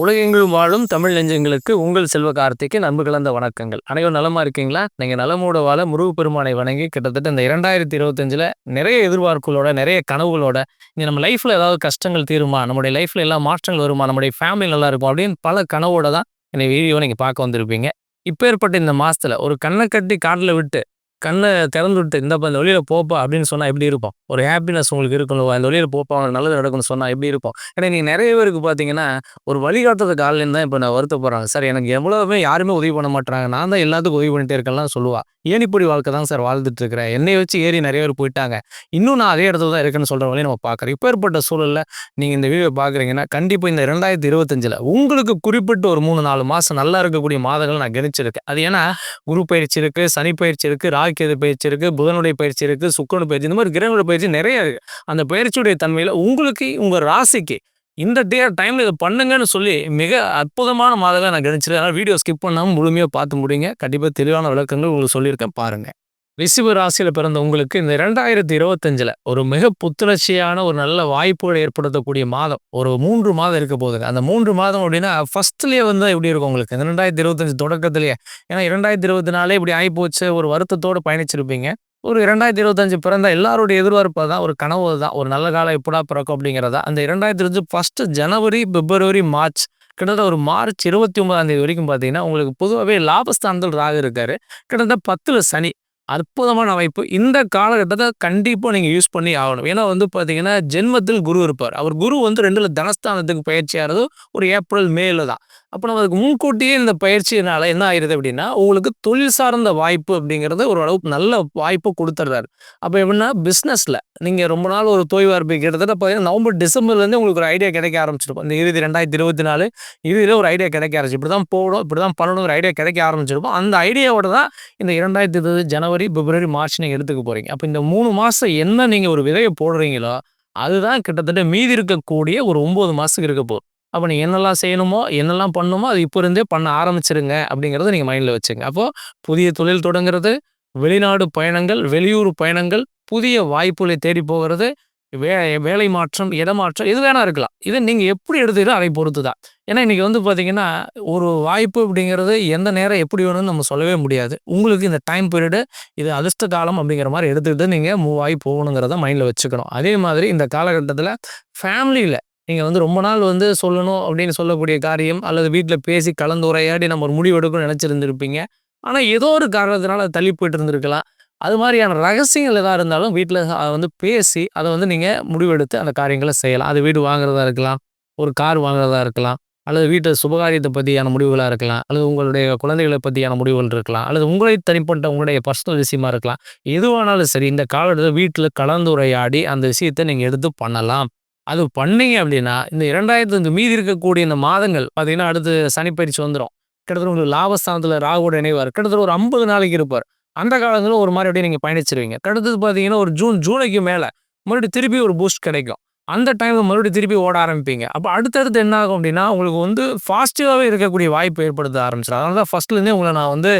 உலகெங்கிலும் வாழும் தமிழ் நெஞ்சங்களுக்கு உங்கள் செல்வ கார்த்திக்கு நண்பு கலந்த வணக்கங்கள். அனைவரும் நலமா இருக்கீங்களா? நீங்க நலமோட வாழ முருகு பெருமானை வணங்கி கிட்டத்தட்ட இந்த இரண்டாயிரத்தி இருபத்தஞ்சில் நிறைய எதிர்பார்ப்புகளோட நிறைய கனவுகளோட இங்க நம்ம லைஃப்ல ஏதாவது கஷ்டங்கள் தீருமா? நம்முடைய லைஃப்ல எல்லாம் மாற்றங்கள் வருமா? நம்முடைய ஃபேமிலி நல்லா இருக்கும் அப்படின்னு பல கனவோட தான் இந்த வீடியோ நீங்க பார்க்க வந்திருப்பீங்க. இப்போ ஏற்பட்ட இந்த மாசத்துல ஒரு கண்ணை கட்டி காட்டில் விட்டு கண்ணை திறந்து விட்டு இந்த இந்த வழியில் போப்பா அப்படின்னு சொன்னால் எப்படி இருப்போம்? ஒரு ஹாப்பினஸ் உங்களுக்கு இருக்கணும் அந்த வழியில் போப்பா அவனுக்கு நல்லது நடக்கும்னு சொன்னால் எப்படி இருக்கும் ஏன்னா நீங்கள் நிறைய பேருக்கு பார்த்தீங்கன்னா ஒரு வழிகாட்டுறதுக்கு ஆள்லேருந்து தான் இப்போ நான் வருத்தப்படுறாங்க. சார் எனக்கு எவ்வளோவுமே யாருமே உதவி பண்ண மாட்டாங்க நான் தான் எல்லாத்துக்கும் உதவி பண்ணிட்டே இருக்கேன்லாம் சொல்லுவா. ஏனிப்படி வாழ்க்கை தான் சார் வாழ்ந்துட்டு இருக்கிறேன் என்னை வச்சு ஏறி நிறைய பேர் போயிட்டாங்க. இன்னும் நான் அதே இடத்துல தான் இருக்குன்னு சொல்கிற வழியை நம்ம பார்க்குறோம். இப்போ ஏற்பட்ட சூழலில் நீங்கள் இந்த வீடியோ பார்க்குறீங்கன்னா கண்டிப்பாக இந்த ரெண்டாயிரத்தி இருபத்தஞ்சில் உங்களுக்கு குறிப்பிட்ட ஒரு மூணு நாலு மாதம் நல்லா இருக்கக்கூடிய மாதங்கள் நான் கணிச்சிருக்கேன். அது ஏன்னா குரு பயிற்சி இருக்குது சனி பயிற்சி இருக்குது ராக்கேது பயிற்சி இருக்குது புதனுடைய பயிற்சி இருக்குது சுக்கரனுடைய பயிற்சி இந்த மாதிரி கிரகங்களுடைய பயிற்சி நிறைய இருக்குது அந்த பயிற்சியுடைய தன்மையில் உங்களுக்கு உங்கள் ராசிக்கு இந்த டே டைமில் இதை பண்ணுங்கன்னு சொல்லி மிக அற்புதமான மாதங்களை நான் கணிச்சிருக்கேன். அதனால் வீடியோ ஸ்கிப் பண்ணாமல் முழுமையாக பார்த்து முடியுங்க கண்டிப்பாக தெளிவான விளக்கங்கள் உங்களுக்கு சொல்லியிருக்கேன். பாருங்கள் ரிசிபு ராசியில் பிறந்த உங்களுக்கு இந்த ரெண்டாயிரத்தி இருபத்தஞ்சில் ஒரு மிக புத்துணர்ச்சியான ஒரு நல்ல வாய்ப்புகளை ஏற்படுத்தக்கூடிய மாதம். ஒரு மூன்று மாதம் இருக்க போகுதுங்க அந்த மூன்று மாதம் அப்படின்னா ஃபர்ஸ்ட்லேயே வந்து இப்படி இருக்கும் உங்களுக்கு? இந்த ரெண்டாயிரத்தி இருபத்தஞ்சு தொடக்கத்துலேயே. ஏன்னா இரண்டாயிரத்தி இருபத்தி நாலே இப்படி ஆகிப்போச்சு ஒரு வருத்தத்தோடு பயணிச்சிருப்பீங்க. ஒரு இரண்டாயிரத்தி இருபத்தஞ்சு பிறந்த எல்லாருடைய எதிர்பார்ப்பு தான் ஒரு கனவு தான் ஒரு நல்ல காலம் எப்படா பிறக்கும் அப்படிங்கிறதா. அந்த இரண்டாயிரத்தி இருபது ஃபஸ்ட்டு ஜனவரி பிப்ரவரி மார்ச் கிட்டத்தட்ட ஒரு மார்ச் இருபத்தி ஒன்பதாம் தேதி வரைக்கும் பார்த்தீங்கன்னா உங்களுக்கு பொதுவாகவே லாபஸ்தானத்தில் ராகு இருக்காரு. கிட்டத்தட்ட பத்தில் சனி. அற்புதமான வாய்ப்பு இந்த காலகட்டத்தை கண்டிப்பாக நீங்கள் யூஸ் பண்ணி ஆகணும். ஏன்னா வந்து பார்த்தீங்கன்னா ஜென்மத்தில் குரு இருப்பார். அவர் குரு வந்து ரெண்டில் தனஸ்தானத்துக்கு பயிற்சியாகிறது ஒரு ஏப்ரல் மேல தான். அப்போ நம்ம அதுக்கு முன்கூட்டியே இந்த பயிற்சியினால என்ன ஆயிடுது அப்படின்னா உங்களுக்கு தொழில் சார்ந்த வாய்ப்பு அப்படிங்கிறது ஒரு அளவுக்கு நல்ல வாய்ப்பு கொடுத்துட்றாரு. அப்போ எப்படின்னா பிஸ்னஸில் நீங்கள் ரொம்ப நாள் ஒரு தொய்வாக இருப்பீங்க. கிட்டத்தட்ட பார்த்தீங்கன்னா நவம்பர் டிசம்பர்லேருந்து உங்களுக்கு ஒரு ஐடியா கிடைக்க ஆரம்பிச்சிருக்கும். இந்த இறுதி ரெண்டாயிரத்தி இருபத்தி நாலு இறுதியில் ஒரு ஐடியா கிடைக்க ஆரம்பிச்சு இப்படி தான் போகணும் இப்படி தான் பண்ணணும் ஒரு ஐடியா கிடைக்க ஆரம்பிச்சிருக்கும். அந்த ஐடியாவோட தான் இந்த இரண்டாயிரத்தி இருபது ஜனவரி பிப்ரவரி மார்ச் நீங்கள் எடுத்துக்க போகிறீங்க அப்போ இந்த மூணு மாதம் என்ன நீங்கள் ஒரு விதையை போடுறீங்களோ அதுதான் கிட்டத்தட்ட மீதி இருக்கக்கூடிய ஒரு ஒம்பது மாதத்துக்கு இருக்க போகுது. அப்போ நீங்கள் என்னெல்லாம் செய்யணுமோ என்னெல்லாம் பண்ணணுமோ அது இப்போ இருந்தே பண்ண ஆரம்பிச்சிருங்க அப்படிங்கிறத நீங்கள் மைண்டில் வச்சுங்க. அப்போது புதிய தொழில் தொடங்குறது வெளிநாடு பயணங்கள் வெளியூர் பயணங்கள் புதிய வாய்ப்புகளை தேடி போகிறது வே வேலை மாற்றம் இடமாற்றம் எது வேணா இருக்கலாம். இதை நீங்கள் எப்படி எடுத்துக்கிறோ அதை பொறுத்து தான் ஏன்னா இன்றைக்கி வந்து பார்த்தீங்கன்னா ஒரு வாய்ப்பு அப்படிங்கிறது எந்த நேரம் எப்படி வேணும்னு நம்ம சொல்லவே முடியாது. உங்களுக்கு இந்த டைம் பீரியடு இது அதிர்ஷ்ட காலம் அப்படிங்கிற மாதிரி எடுத்துக்கிட்டு நீங்கள் மூவ் ஆகி போகணுங்கிறத மைண்டில் வச்சுக்கணும். அதே மாதிரி இந்த காலகட்டத்தில் ஃபேமிலியில் நீங்கள் வந்து ரொம்ப நாள் வந்து சொல்லணும் அப்படின்னு சொல்லக்கூடிய காரியம் அல்லது வீட்டில் பேசி கலந்துரையாடி நம்ம ஒரு முடிவு எடுக்கணும்னு நினச்சிருந்துருப்பீங்க. ஆனால் ஏதோ ஒரு காரணத்தினால அது தள்ளி போயிட்டு இருந்திருக்கலாம். அது மாதிரியான ரகசியங்கள் எதாக இருந்தாலும் வீட்டில் வந்து பேசி அதை வந்து நீங்கள் முடிவெடுத்து அந்த காரியங்களை செய்யலாம். அது வீடு வாங்குறதா இருக்கலாம் ஒரு கார் வாங்குறதா இருக்கலாம் அல்லது வீட்டை சுபகாரியத்தை பற்றியான முடிவுகளாக இருக்கலாம் அல்லது உங்களுடைய குழந்தைகளை பற்றியான முடிவுகள் இருக்கலாம் அல்லது உங்களை தனிப்பட்ட உங்களுடைய பர்சனல் விஷயமா இருக்கலாம். எதுவானாலும் சரி இந்த காலத்தில் வீட்டில் கலந்துரையாடி அந்த விஷயத்தை நீங்கள் எடுத்து பண்ணலாம். அது பண்ணீங்க அப்படின்னா இந்த இரண்டாயிரத்து இந்த மீதி இருக்கக்கூடிய இந்த மாதங்கள் பார்த்தீங்கன்னா அடுத்து சனிப்பயிற்சி வந்துடும் கிட்டத்தட்ட உங்களுக்கு லாபஸ்தானத்தில் ராகுவோட இணைவார். கிட்டத்தட்ட ஒரு ஐம்பது நாளைக்கு இருப்பார். அந்த காலத்தில் ஒரு மாதிரி அப்படியே நீங்கள் பயணிச்சிருவீங்க. அடுத்தது பார்த்தீங்கன்னா ஒரு ஜூன் ஜூலைக்கு மேலே மறுபடியும் திருப்பி ஒரு பூஸ்ட் கிடைக்கும். அந்த டைமில் மறுபடியும் திருப்பி ஓட ஆரம்பிப்பீங்க. அப்போ அடுத்தடுத்து என்ன ஆகும் அப்படின்னா உங்களுக்கு வந்து ஃபாஸ்ட்டாகவே இருக்கக்கூடிய வாய்ப்பு ஏற்படுத்த ஆரம்பிச்சிடும் அதனால தான் ஃபஸ்ட்லேருந்தே உங்களை நான் வந்து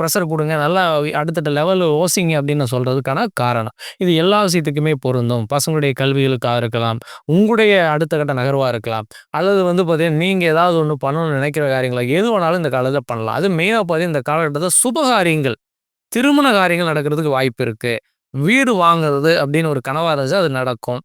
ப்ரெஷர் கொடுங்க நல்லா அடுத்தட்ட லெவல் ஓசிங்க அப்படின்னு நான் சொல்கிறதுக்கான காரணம். இது எல்லா விஷயத்துக்குமே பொருந்தும். பசங்களுடைய கல்விகளுக்காக இருக்கலாம். உங்களுடைய அடுத்த கட்ட நகர்வாக இருக்கலாம். அல்லது வந்து பார்த்தீங்கன்னா நீங்கள் ஏதாவது ஒன்று பண்ணணும்னு நினைக்கிற காரியங்களை எது வேணாலும் இந்த காலத்தில் பண்ணலாம். அது மெயினாக பார்த்தீங்கன்னா இந்த காலகட்டத்தில் சுபகாரியங்கள் திருமண காரியங்கள் நடக்கிறதுக்கு வாய்ப்பு இருக்குது வீடு வாங்குறது அப்படின்னு ஒரு கனவாக இருந்துச்சு அது நடக்கும்.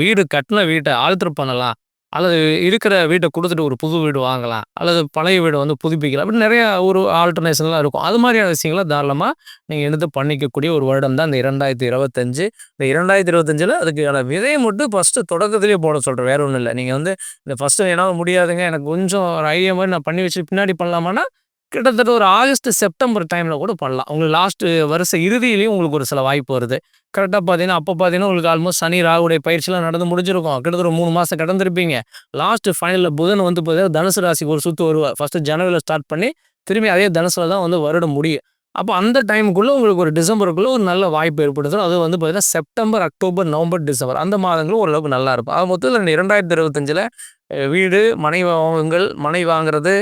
வீடு கட்டின வீட்டை ஆல்ட்ரு பண்ணலாம். அல்லது இருக்கிற வீட்டை கொடுத்துட்டு ஒரு புது வீடு வாங்கலாம். அல்லது பழைய வீடை வந்து புதுப்பிக்கலாம். அப்படி நிறையா ஒரு ஆல்டர்னேஷன்லாம் இருக்கும். அது மாதிரியான விஷயங்களை தாராளமாக நீங்கள் எடுத்து பண்ணிக்கக்கூடிய ஒரு வருடம் தான். இந்த இரண்டாயிரத்தி இருபத்தஞ்சு. இந்த இரண்டாயிரத்தி இருபத்தஞ்சில் அதுக்கான விதையை மட்டும் ஃபஸ்ட்டு தொடக்கத்திலே போட சொல்கிறேன் வேறு ஒன்றும் இல்லை. நீங்கள் வந்து இந்த ஃபஸ்ட்டு என்னால் முடியாதுங்க. எனக்கு கொஞ்சம் ஒரு ஐடியா மாதிரி நான் பண்ணி வச்சு பின்னாடி பண்ணலாமான்னா கிட்டத்தட்ட ஒரு ஆகஸ்ட் செப்டம்பர் டைமில் கூட பண்ணலாம். உங்களுக்கு லாஸ்ட் வருஷ இறுதியிலையும் உங்களுக்கு ஒரு சில வாய்ப்பு வருது. கரெக்டாக பார்த்தீங்கன்னா அப்போ பார்த்தீங்கன்னா உங்களுக்கு ஆல்மோஸ்ட் சனி ராகுடைய பயிற்சியெலாம் நடந்து முடிஞ்சிருக்கும். கிட்டத்தட்ட ஒரு மூணு மாதம் கடந்திருப்பீங்க. லாஸ்ட் ஃபைனலில் புதன் வந்து பார்த்தீங்கன்னா தனுசு ராசிக்கு ஒரு சுற்று வருவார். ஃபஸ்ட்டு ஜனவரியில் ஸ்டார்ட் பண்ணி திரும்பி அதே தனுசில் தான் வந்து வருட முடியும். அப்போ அந்த டைமுக்குள்ளே உங்களுக்கு ஒரு டிசம்பருக்குள்ளே ஒரு நல்ல வாய்ப்பு ஏற்படுத்தும். அது வந்து பார்த்தீங்கன்னா செப்டம்பர் அக்டோபர் நவம்பர் டிசம்பர் அந்த மாதங்களும் ஓரளவுக்கு நல்லா இருக்கும். அது மொத்தத்தில் இரண்டாயிரத்தி இருபத்தஞ்சில் வீடு மனை வாங்குங்கள். மனை வாங்குறது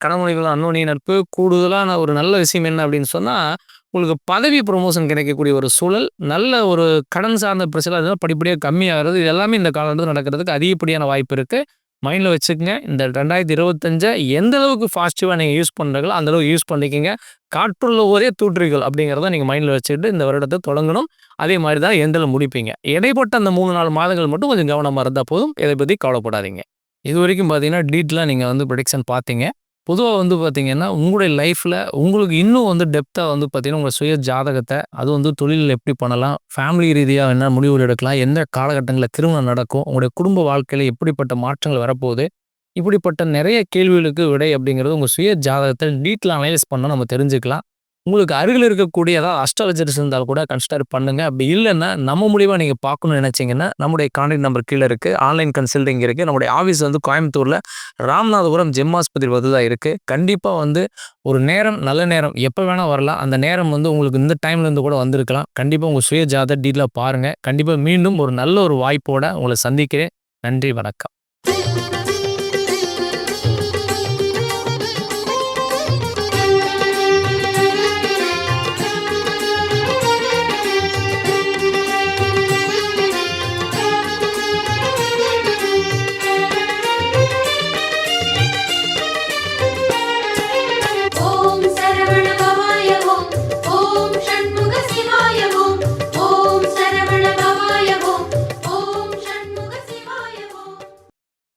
கணவனிகள் அன்னோனிய நட்பு கூடுதலான ஒரு நல்ல விஷயம் என்ன அப்படின்னு சொன்னால் உங்களுக்கு பதவி ப்ரொமோஷன் கிடைக்கக்கூடிய ஒரு சூழல் நல்ல ஒரு கடன் சார்ந்த பிரச்சனை அதெல்லாம் படிப்படியாக கம்மியாகிறது இது எல்லாமே இந்த காலத்தில் நடக்கிறதுக்கு அதிகப்படியான வாய்ப்பு இருக்குது மைண்டில் வச்சுக்கோங்க இந்த ரெண்டாயிரத்தி இருபத்தஞ்சை எந்த அளவுக்கு பாசிட்டிவாக நீங்கள் யூஸ் பண்ணுறீங்களோ அந்த அளவுக்கு யூஸ் பண்ணிக்கோங்க. காற்றுள்ள ஒரே தூற்றுகள் அப்படிங்கிறத நீங்கள் மைண்டில் வச்சுக்கிட்டு இந்த வருடத்தை தொடங்கணும். அதே மாதிரி தான் எந்தில் முடிப்பீங்க. இடைப்பட்ட அந்த மூணு நாலு மாதங்கள் மட்டும் கொஞ்சம் கவனமாக இருந்தால் போதும். இதை பற்றி கவலைப்படாதீங்க. இது வரைக்கும் பார்த்தீங்கன்னா டீட்டெயிலாக நீங்கள் வந்து ப்ரொடிக்ஷன் பார்த்தீங்க. பொதுவாக வந்து பார்த்தீங்கன்னா உங்களுடைய லைஃப்பில் உங்களுக்கு இன்னும் வந்து டெப்த்தாக வந்து பார்த்தீங்கன்னா உங்கள் சுய ஜாதகத்தை அது வந்து தொழிலில் எப்படி பண்ணலாம் ஃபேமிலி ரீதியாக என்ன முடிவுகள் எடுக்கலாம் எந்த காலகட்டங்களில் திருமணம் நடக்கும் உங்களுடைய குடும்ப வாழ்க்கையில் எப்படிப்பட்ட மாற்றங்கள் வரப்போகுது இப்படிப்பட்ட நிறைய கேள்விகளுக்கு விடை அப்படிங்கிறது உங்கள் சுய ஜாதகத்தை டீட்டெயில் அனலைஸ் பண்ணால் நம்ம தெரிஞ்சுக்கலாம். உங்களுக்கு அருகில் இருக்கக்கூடிய ஏதாவது அஸ்ட்ராலஜர்ஸ் இருந்தால் கூட கன்சிடர் பண்ணுங்க. அப்படி இல்லைன்னா நம்ம மூலியமாக நீங்கள் பார்க்கணும்னு நினச்சிங்கன்னா நம்முடைய கான்டாக்ட் நம்பர் கீழே இருக்குது ஆன்லைன் கன்சல்டிங் இருக்குது நம்முடைய ஆஃபீஸ் வந்து கோயம்புத்தூரில் ராமநாதபுரம் ஜெம் ஆஸ்பத்திரி வந்து தான் இருக்குது கண்டிப்பாக வந்து ஒரு நேரம் நல்ல நேரம் எப்போ வேணால் வரலாம். அந்த நேரம் வந்து உங்களுக்கு இந்த டைம்லேருந்து கூட வந்திருக்கலாம். கண்டிப்பாக உங்கள் சுய ஜாத டீலாக பாருங்கள் கண்டிப்பாக மீண்டும் ஒரு நல்ல ஒரு வாய்ப்போட உங்களை சந்திக்கிறேன். நன்றி வணக்கம்.